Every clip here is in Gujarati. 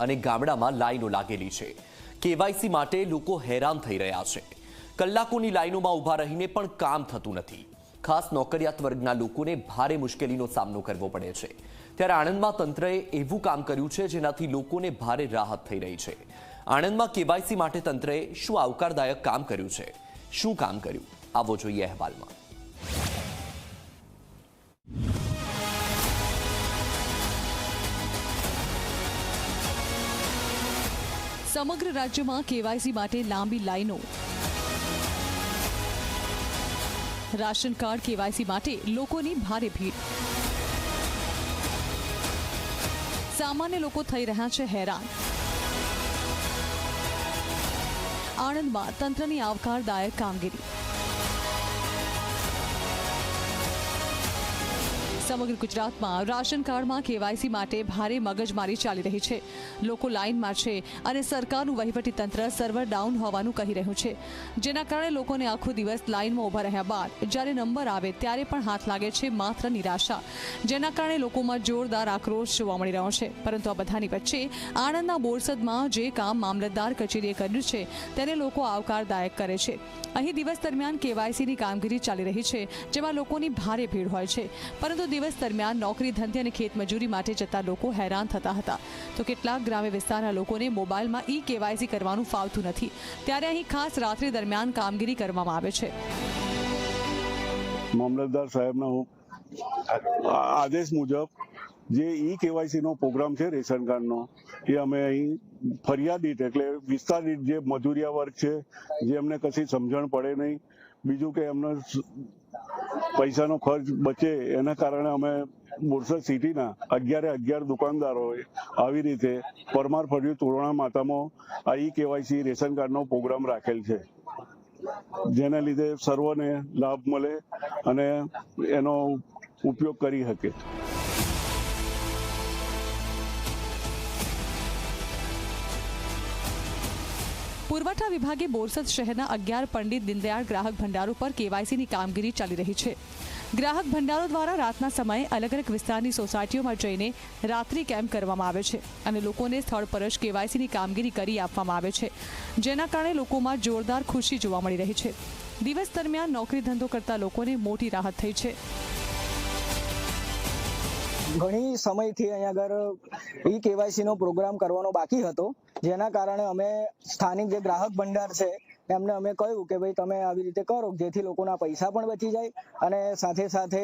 અને ગામડામાં લાઈનો લાગેલી છે. કેવાયસી માટે લોકો હેરાન થઈ રહ્યા છે. કલાકોની લાઈનોમાં ઊભા રહીને પણ કામ થતું નથી. ખાસ નોકરિયાત વર્ગના લોકોને ભારે મુશ્કેલીનો સામનો કરવો પડે છે. ત્યારે આણંદમાં તંત્રએ એવું કામ કર્યું છે જેનાથી લોકોને ભારે રાહત થઈ રહી છે. આણંદમાં કેવાયસી માટે તંત્રએ શું આવકારદાયક કામ કર્યું છે? શું કામ કર્યું? આવો જોઈએ અહેવાલમાં. સમગ્ર રાજ્યમાં કેવાયસી માટે લાંબી લાઈનો. રાશન કાર્ડ કેવાયસી માટે લોકોની ભારે ભીડ. સામાન્ય લોકો થઈ રહ્યા છે હેરાન. આણંદમાં તંત્રની આવકારદાયક કામગીરી. સમગ્ર ગુજરાતમાં રાશન કાર્ડમાં કેવાયસી માટે ભારે મગજમારી ચાલી રહી છે. લોકો લાઇનમાં છે અને સરકારનું વહીવટી તંત્ર સર્વર ડાઉન હોવાનું કહી રહ્યું છે. જેના કારણે લોકોને આખો દિવસ લાઇનમાં ઊભા રહ્યા બાદ જ્યારે નંબર આવે ત્યારે પણ હાથ લાગે છે માત્ર નિરાશા, જેના કારણે લોકોમાં જોરદાર આક્રોશ જોવા મળી રહ્યો છે. પરંતુ આ બધાની વચ્ચે આણંદના બોરસદમાં જે કામ મામલતદાર કચેરીએ કર્યું છે તેને લોકો આવકારદાયક કરે છે. અહીં દિવસ દરમિયાન કેવાયસીની કામગીરી ચાલી રહી છે, જેમાં લોકોની ભારે ભીડ હોય છે. પરંતુ દિવસ દરમિયાન નોકરી, ધંધે અને ખેતમજૂરી માટે જતા લોકો હેરાન થતા હતા. તો કેટલાક ગ્રામ્ય વિસ્તારના લોકોને મોબાઈલમાં ઈ કેવાયસી કરવાનું ફાવતું નથી. ત્યારે અહીં ખાસ રાત્રિ દરમિયાન કામગીરી કરવામાં આવે છે. મામલતદાર સાહેબના આદેશ મુજબ જે ઈ કેવાયસી નો પ્રોગ્રામ છે રેશન કાર્ડનો, એ અમે અહીં ફરિયાદીત એટલે વિસ્તાર દીઠ જે મજૂરિયા વર્ગ છે જે અમને કશી સમજણ પડે નહીં બીજું કે એમને પૈસાનો ખર્ચ બચે એના કારણે અમે બોરસદ સિટીના અગિયારે અગિયાર દુકાનદારો આવી રીતે પરમાર ફળિયું તોરણા માતામાં આ કેવાયસી રેશન કાર્ડનો પ્રોગ્રામ રાખેલ છે. જેના લીધે સર્વને લાભ મળે અને એનો ઉપયોગ કરી શકે. પુરવઠા વિભાગે બોરસદ શહેરના અગિયાર પંડિત દીનદયાળ ગ્રાહક ભંડારો પર કેવાયસીની કામગીરી ચાલી રહી છે. ગ્રાહક ભંડારો દ્વારા રાતના સમયે અલગ અલગ વિસ્તારની સોસાયટીઓમાં જઈને રાત્રિ કેમ્પ કરવામાં આવે છે અને લોકોને સ્થળ પર જ કેવાયસીની કામગીરી કરી આપવામાં આવે છે. જેના કારણે લોકોમાં જોરદાર ખુશી જોવા મળી રહી છે. દિવસ દરમિયાન નોકરી ધંધો કરતા લોકોને મોટી રાહત થઈ છે. ઘણી સમયથી અહીંયા આગળ ઈ કેવાયસી નો પ્રોગ્રામ કરવાનો બાકી હતો. જેના કારણે અમે સ્થાનિક જે ગ્રાહક ભંડાર છે, એમને અમે કહ્યું કે ભાઈ તમે આવી રીતે કરો, જેથી લોકોના પૈસા પણ બચી જાય અને સાથે સાથે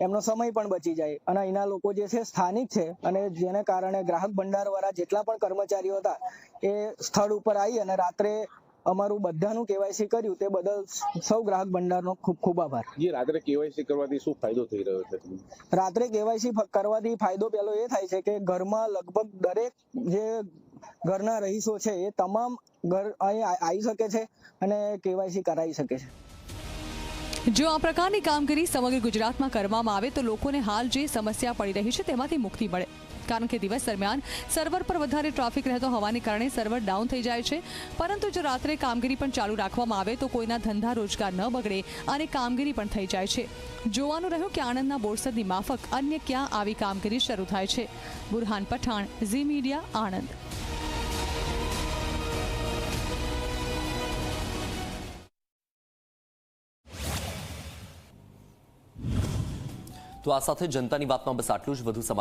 એમનો સમય પણ બચી જાય. અને અહીંના લોકો જે છે સ્થાનિક છે અને જેને કારણે ગ્રાહક ભંડાર વાળા જેટલા પણ કર્મચારીઓ હતા, એ સ્થળ ઉપર આવી અને રાત્રે અમારું બધાનું કેવાયસી કર્યું તે બદલ સૌ ગ્રાહક ભંડારનો ખૂબ ખૂબ આભાર. જે રાત્રે કેવાયસી કરવાથી શું ફાયદો થઈ રહ્યો છે રાત્રે કેવાયસી કરવાથી ફાયદો પેલો એ થાય છે કે ઘરમાં લગભગ દરેક જે ઘરના રહીશો છે એ તમામ ઘર અહીં આવી શકે છે અને કેવાયસી કરાવી શકે છે. જો આ પ્રકારની કામગીરી સમગ્ર ગુજરાતમાં કરવામાં આવે તો લોકોને હાલ જે સમસ્યા પડી રહી છે તેમાંથી મુક્તિ મળે. કારણ કે દિવસ દરમિયાન સર્વર પર વધારે ટ્રાફિક રહેતો હોવાને કારણે સર્વર ડાઉન થઈ જાય છે. પરંતુ જો રાત્રે કામગીરી પણ ચાલુ રાખવામાં આવે તો કોઈના ધંધા રોજગાર ન બગડે અને કામગીરી પણ થઈ જાય છે. જોવાનું રહ્યું કે આણંદના બોરસદની માફક અન્ય ક્યાં આવી કામગીરી શરૂ થાય છે. બુરહાન પઠાણ, ઝી મીડિયા, આણંદ. તો આ સાથે જનતાની વાતમાં બસ આટલું જ. વધુ સમાચાર